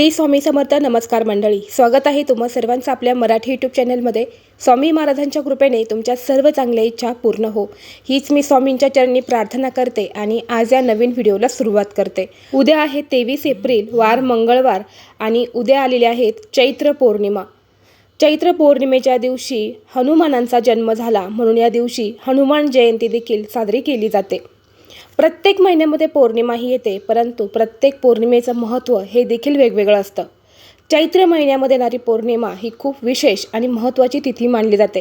श्री स्वामी समर्थ नमस्कार मंडळी. स्वागत आहे तुम्हा सर्वांचं आपल्या मराठी यूट्यूब चॅनलमध्ये स्वामी महाराजांच्या कृपेने तुमच्या सर्व चांगल्या इच्छा पूर्ण हो. हीच मी स्वामींच्या चरणी प्रार्थना करते आणि आज या नवीन व्हिडिओला सुरुवात करते. उद्या आहे तेवीस एप्रिल वार मंगळवार आणि उद्या आलेले आहेत चैत्र पौर्णिमा. चैत्र पौर्णिमेच्या दिवशी हनुमानांचा जन्म झाला म्हणून या दिवशी हनुमान जयंती देखील साजरी केली जाते. प्रत्येक महिन्यामध्ये पौर्णिमा ही येते परंतु प्रत्येक पौर्णिमेचं महत्त्व हे देखील वेगवेगळं असतं. चैत्र महिन्यामध्ये येणारी पौर्णिमा ही खूप विशेष आणि महत्त्वाची तिथी मानली जाते.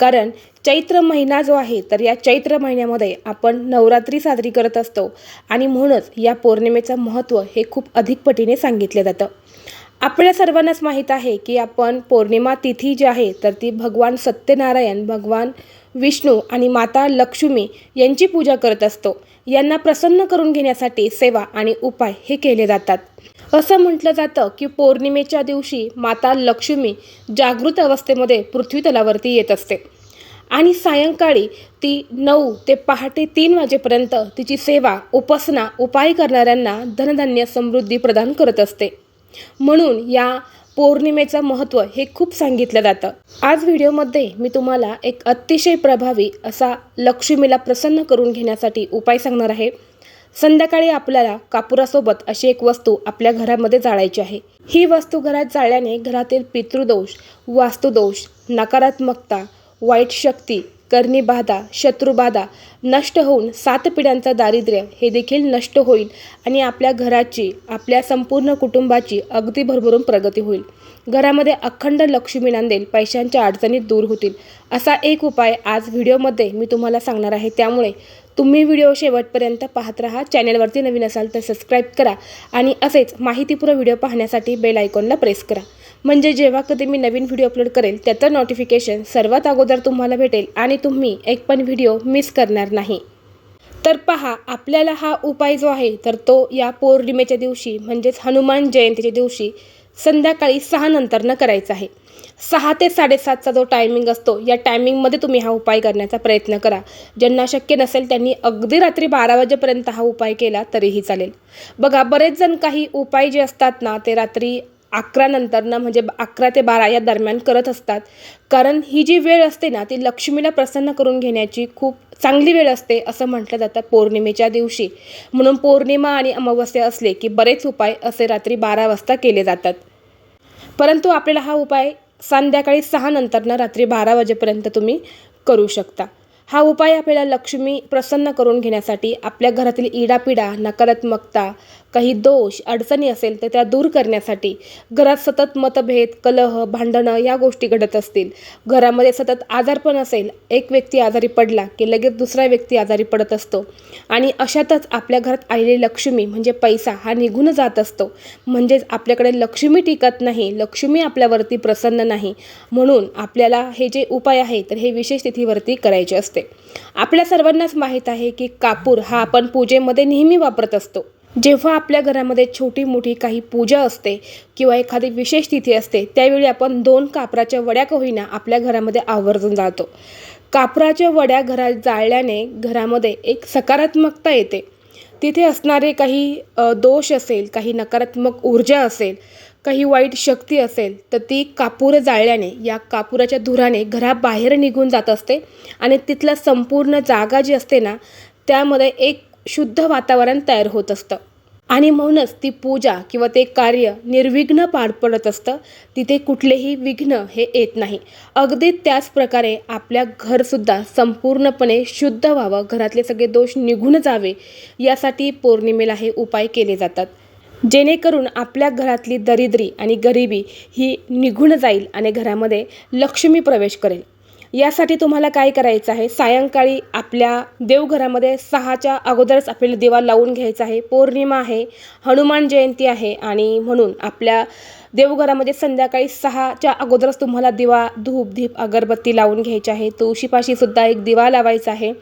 कारण चैत्र महिना जो आहे तर या चैत्र महिन्यामध्ये आपण नवरात्री साजरी करत असतो आणि म्हणूनच या पौर्णिमेचं महत्त्व हे खूप अधिक पटीने सांगितलं जातं. आपल्या सर्वांनाच माहीत आहे की आपण पौर्णिमा तिथी जी आहे तर ती भगवान सत्यनारायण भगवान विष्णू आणि माता लक्ष्मी यांची पूजा करत असतो. यांना प्रसन्न करून घेण्यासाठी सेवा आणि उपाय हे केले जातात. असं म्हटलं जातं की पौर्णिमेच्या दिवशी माता लक्ष्मी जागृत अवस्थेमध्ये पृथ्वी तलावरती येत असते. आणि सायंकाळी ती नऊ ते पहाटे तीन वाजेपर्यंत तिची सेवा उपासना उपाय करणाऱ्यांना धनधान्य समृद्धी प्रदान करत असते. म्हणून या पौर्णिमेचं महत्त्व हे खूप सांगितलं जातं. आज व्हिडिओमध्ये मी तुम्हाला एक अतिशय प्रभावी असा लक्ष्मीला प्रसन्न करून घेण्यासाठी उपाय सांगणार आहे. संध्याकाळी आपल्याला कापुरासोबत अशी एक वस्तू आपल्या घरामध्ये जाळायची आहे. ही वस्तू घरात जाळल्याने घरातील पितृदोष वास्तुदोष नकारात्मकता वाईट शक्ती कर्णीबाधा शत्रुबाधा नष्ट होऊन सात पिढ्यांचा दारिद्र्य हे देखील नष्ट होईल आणि आपल्या घराची आपल्या संपूर्ण कुटुंबाची अगदी भरभरून प्रगती होईल. घरामध्ये अखंड लक्ष्मी नांदेल पैशांच्या अडचणी दूर होतील असा एक उपाय आज व्हिडिओमध्ये मी तुम्हाला सांगणार आहे. त्यामुळे तुम्ही व्हिडिओ शेवटपर्यंत पाहत राहा चॅनलवरती नवीन असाल तर सबस्क्राईब करा आणि असेच माहितीपूर्ण व्हिडिओ पाहण्यासाठी बेल आयकॉनला प्रेस करा. म्हणजे जेव्हा कधी मी नवीन व्हिडिओ अपलोड करेल त्याचं नोटिफिकेशन सर्वात अगोदर तुम्हाला भेटेल आणि तुम्ही एक पण व्हिडिओ मिस करणार नाही. तर पहा आपल्याला हा उपाय जो आहे तर तो या पौर्णिमेच्या दिवशी म्हणजेच हनुमान जयंतीच्या दिवशी संध्याकाळी सहा नंतरनं करायचा आहे. सहा ते साडेसातचा जो टायमिंग असतो या टायमिंगमध्ये तुम्ही हा उपाय करण्याचा प्रयत्न करा. ज्यांना शक्य नसेल त्यांनी अगदी रात्री बारा वाजेपर्यंत हा उपाय केला तरीही चालेल. बघा बरेच जण काही उपाय जे असतात ना ते रात्री अकरानंतरनं म्हणजे अकरा ते बारा या दरम्यान करत असतात. कारण ही जी वेळ असते ना ती लक्ष्मीला प्रसन्न करून घेण्याची खूप चांगली वेळ असते असं म्हटलं जातं पौर्णिमेच्या दिवशी. म्हणून पौर्णिमा आणि अमावस्या असले की बरेच उपाय असे रात्री बारा वाजता केले जातात. परंतु आपल्याला हा उपाय संध्याकाळी सहा नंतरनं रात्री बारा वाजेपर्यंत तुम्ही करू शकता. हा उपाय आपल्याला लक्ष्मी प्रसन्न करून घेण्यासाठी आपल्या घरातील इडापिडा नकारात्मकता काही दोष अडचणी असेल तर त्या दूर करण्यासाठी घरात सतत मतभेद कलह भांडणं या गोष्टी घडत असतील. घरामध्ये सतत आजारपण असेल. एक व्यक्ती आजारी पडला की लगेच दुसरा व्यक्ती आजारी पडत असतो. आणि अशातच आपल्या घरात आलेली लक्ष्मी म्हणजे पैसा हा निघून जात असतो. म्हणजेच आपल्याकडे लक्ष्मी टिकत नाही. लक्ष्मी आपल्यावरती प्रसन्न नाही. म्हणून आपल्याला हे जे उपाय आहे तर हे विशेष तिथीवरती करायचे असते. आपल्या सर्वांनाच माहीत आहे की कापूर हा आपण पूजेमध्ये नेहमी वापरत असतो. जेव्हा आपल्या घरामध्ये छोटी मोठी काही पूजा असते किंवा एखादी विशेष तिथी असते त्यावेळी आपण दोन कापराच्या वड्या का होईना आपल्या घरामध्ये आवर्जून जातो कापराच्या वड्या घरात जाळल्याने घरामध्ये एक सकारात्मकता येते. तिथे असणारे काही दोष असेल काही नकारात्मक ऊर्जा असेल काही वाईट शक्ती असेल तर ती कापूर जाळल्याने या कापुराच्या धुराने घराबाहेर निघून जात असते आणि तिथलं संपूर्ण जागा जी असते ना त्यामध्ये एक शुद्ध वातावरण तयार होत असतं. आणि म्हणूनच ती पूजा किंवा ते कार्य निर्विघ्न पार पडत असतं. तिथे कुठलेही विघ्न हे येत नाही. अगदी त्याच प्रकारे आपल्या घरसुद्धा संपूर्णपणे शुद्ध व्हावं घरातले सगळे दोष निघून जावे यासाठी पौर्णिमेला हे उपाय केले जातात. जेणेकरून आपल्या घरातली दरिद्री आणि गरिबी ही निघून जाईल आणि घरामध्ये लक्ष्मी प्रवेश करेल. यासाठी तुम्हाला काय करायचं आहे? सायंकाळी आपल्या देवघरामध्ये सहाच्या अगोदरच आपल्याला दिवा लावून घ्यायचा आहे. पौर्णिमा आहे हनुमान जयंती आहे आणि म्हणून आपल्या देवघरामध्ये संध्याकाळी सहाच्या अगोदरच तुम्हाला दिवा धूप धीप अगरबत्ती लावून घ्यायची आहे. तुळशीपाशीसुद्धा एक दिवा लावायचा आहे.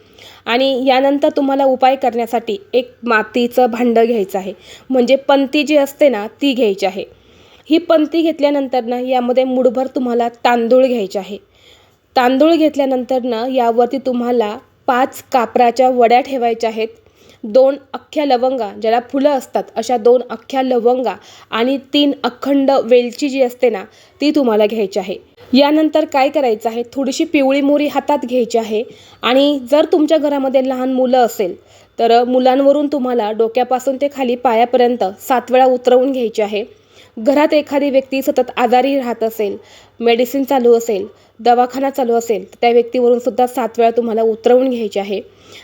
आणि यानंतर तुम्हाला उपाय करण्यासाठी एक मातीचं भांडं घ्यायचं आहे. म्हणजे पंती जी असते ना ती घ्यायची आहे. ही पंती घेतल्यानंतर ना यामध्ये मुठभर तुम्हाला तांदूळ घ्यायचे आहे. तांदूळ घेतल्यानंतर ना यावरती तुम्हाला पाच कापराच्या वड्या ठेवायच्या आहेत. दोन अख्ख्या लवंगा ज्याला फुलं असतात अशा दोन अख्ख्या लवंगा आणि तीन अखंड वेलची जी असते ना ती तुम्हाला घ्यायची आहे. यानंतर काय करायचं आहे? थोडीशी पिवळी मोरी हातात घ्यायची आहे आणि जर तुमच्या घरामध्ये लहान मुलं असेल तर मुलांवरून तुम्हाला डोक्यापासून ते खाली पायापर्यंत सात वेळा उतरवून घ्यायची आहे. घरात एखादी व्यक्ती सतत आजारी राहत असेल मेडिसिन चालू असेल दवाखाना चालू असेल तर त्या व्यक्तीवरून सुद्धा सात वेळा तुम्हाला उतरवून घ्यायची आहे.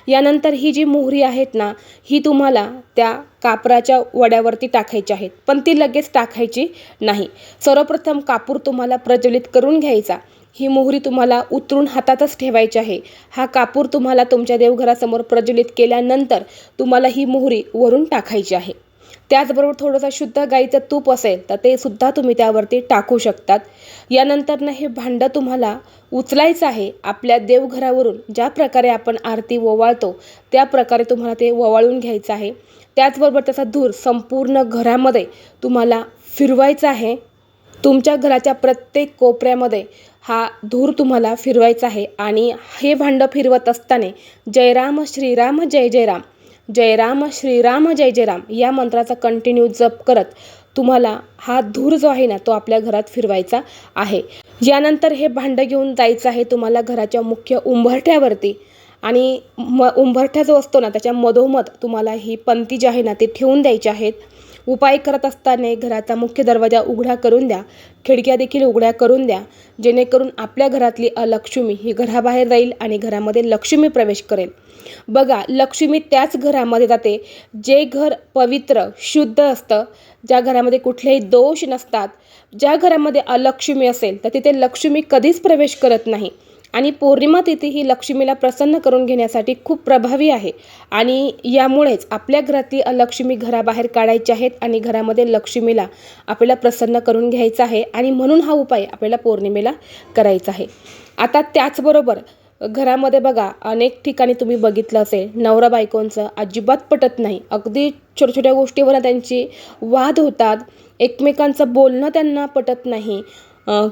यानंतर ही जी मोहरी आहेत ना ही तुम्हाला त्या कापराच्या वड्यावरती टाकायची आहेत. पण ती लगेच टाकायची नाही. सर्वप्रथम कापूर तुम्हाला प्रज्वलित करून घ्यायचा. ही मोहरी तुम्हाला उतरून हातातच ठेवायची आहे. हा कापूर तुम्हाला तुमच्या देवघरासमोर प्रज्वलित केल्यानंतर तुम्हाला ही मोहरी वरून टाकायची आहे. त्याचबरोबर थोडंसं शुद्ध गाईचं तूप असेल तर ते सुद्धा तुम्ही त्यावरती टाकू शकतात. यानंतरनं हे भांडं तुम्हाला उचलायचं आहे आपल्या देवघरावरून. ज्या प्रकारे आपण आरती ओवाळतो त्या प्रकारे तुम्हाला ते ओवाळून घ्यायचं आहे. त्याचबरोबर त्याचा धूर संपूर्ण घरामध्ये तुम्हाला फिरवायचा आहे. तुमच्या घराच्या प्रत्येक कोपऱ्यामध्ये हा धूर तुम्हाला फिरवायचा आहे. आणि हे भांडं फिरवत असताना जयराम श्रीराम जय जयराम जय राम श्रीराम जय जय राम या मंत्राचा कंटिन्यू जप करत तुम्हाला हा धूर जो आहे ना तो आपल्या घरात फिरवायचा आहे. यानंतर हे भांडं घेऊन जायचं आहे तुम्हाला घराच्या मुख्य उंबरठ्यावरती. आणि म उंबरठा जो असतो ना त्याच्या मधोमध तुम्हाला ही पंती जी आहे ना ती ठेवून द्यायची आहेत. उपाय करत असताना घराचा मुख्य दरवाजा उघडा करून द्या. खिडक्या देखील उघड्या करून द्या. जेणेकरून आपल्या घरातली अलक्ष्मी ही घराबाहेर जाईल आणि घरामध्ये लक्ष्मी प्रवेश करेल. बघा लक्ष्मी त्याच घरामध्ये जाते जे घर पवित्र शुद्ध असतं. ज्या घरामध्ये कुठलेही दोष नसतात. ज्या घरामध्ये अलक्ष्मी असेल तर तिथे लक्ष्मी कधीच प्रवेश करत नाही. आणि पौर्णिमा तिथी ही लक्ष्मीला प्रसन्न करून घेण्यासाठी खूप प्रभावी आहे. आणि यामुळेच आपल्या घरातली लक्ष्मी घराबाहेर काढायची आहेत आणि घरामध्ये लक्ष्मीला आपल्याला प्रसन्न करून घ्यायचं आहे आणि म्हणून हा उपाय आपल्याला पौर्णिमेला करायचा आहे. आता त्याचबरोबर घरामध्ये बघा अनेक ठिकाणी तुम्ही बघितलं असेल नवरा बायकोंचं अजिबात पटत नाही. अगदी छोट्या छोट्या गोष्टीवर त्यांची वाद होतात. एकमेकांचं बोलणं त्यांना पटत नाही.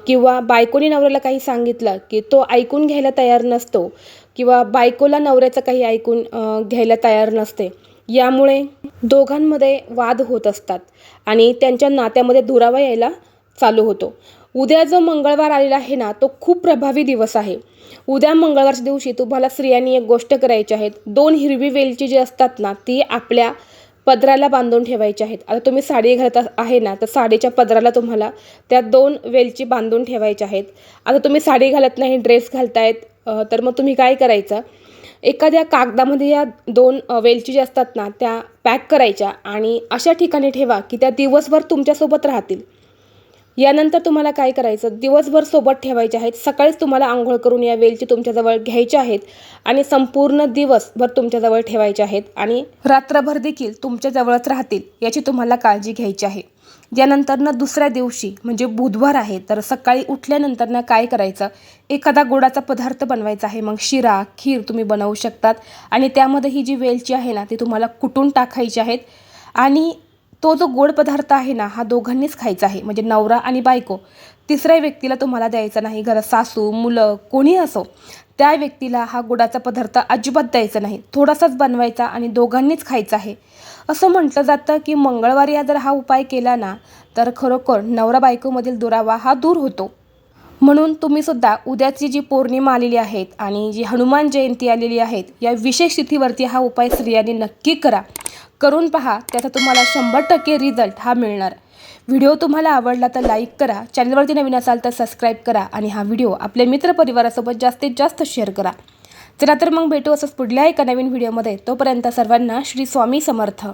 किंवा बायकोनी नवऱ्याला काही सांगितलं की तो ऐकून घ्यायला तयार नसतो किंवा बायकोला नवऱ्याचं काही ऐकून घ्यायला तयार नसते यामुळे दोघांमध्ये वाद होत असतात आणि त्यांच्या नात्यामध्ये दुरावा यायला चालू होतो. उद्या जो मंगळवार आलेला आहे ना तो खूप प्रभावी दिवस आहे. उद्या मंगळवारच्या दिवशी तुम्हाला स्त्रियांनी एक गोष्ट करायची आहे. दोन हिरवी वेलची जी असतात ना ती आपल्या पदराला बांधून ठेवायचे आहेत. आता तुम्ही साडी घालत आहे ना तर साडीच्या पदराला तुम्हाला त्या दोन वेलची बांधून ठेवायच्या आहेत. आता तुम्ही साडी घालत नाही ड्रेस घालतायत तर मग तुम्ही काय करायचं? एखाद्या कागदामध्ये या दोन वेलची ज्या असतात ना त्या पॅक करायच्या आणि अशा ठिकाणी ठेवा की त्या दिवसभर तुमच्यासोबत राहतील. यानंतर तुम्हाला काय करायचं? दिवसभर सोबत ठेवायचे आहेत. सकाळीच तुम्हाला आंघोळ करून या वेलची तुमच्याजवळ घ्यायच्या आहेत आणि संपूर्ण दिवसभर तुमच्याजवळ ठेवायचे आहेत आणि रात्रभर देखील तुमच्याजवळच राहतील याची तुम्हाला काळजी घ्यायची आहे. यानंतरनं दुसऱ्या दिवशी म्हणजे बुधवार आहे तर सकाळी उठल्यानंतरनं काय करायचं? एखादा गोडाचा पदार्थ बनवायचा आहे. मग शिरा खीर तुम्ही बनवू शकतात आणि त्यामध्ये ही जी वेलची आहे ना ती तुम्हाला कुटून टाकायची आहेत. आणि तो जो गोड पदार्थ आहे ना हा दोघांनीच खायचा आहे. म्हणजे नवरा आणि बायको. तिसऱ्या व्यक्तीला तुम्हाला द्यायचा नाही. घरात सासू मुलं कोणी असो त्या व्यक्तीला हा गुडाचा पदार्थ अजिबात द्यायचा नाही. थोडासाच बनवायचा आणि दोघांनीच खायचा आहे. असं म्हटलं जातं की मंगळवारी जर हा उपाय केला ना तर खरोखर नवरा बायकोमधील दुरावा हा दूर होतो. म्हणून तुम्ही सुद्धा उद्याची जी पौर्णिमा आलेली आहेत आणि जी हनुमान जयंती आलेली आहेत या विशेष तिथीवरती हा उपाय स्त्रियांनी नक्की करा. करून पहा त्याचा तुम्हाला शंभर टक्के रिझल्ट हा मिळणार. व्हिडिओ तुम्हाला आवडला तर लाईक करा चॅनलवरती नवीन असाल तर सबस्क्राईब करा आणि हा व्हिडिओ आपल्या मित्रपरिवारासोबत जास्तीत जास्त शेअर करा. चला तर मग भेटू असंच पुढल्या एका नवीन व्हिडिओमध्ये तोपर्यंत सर्वांना श्री स्वामी समर्थ.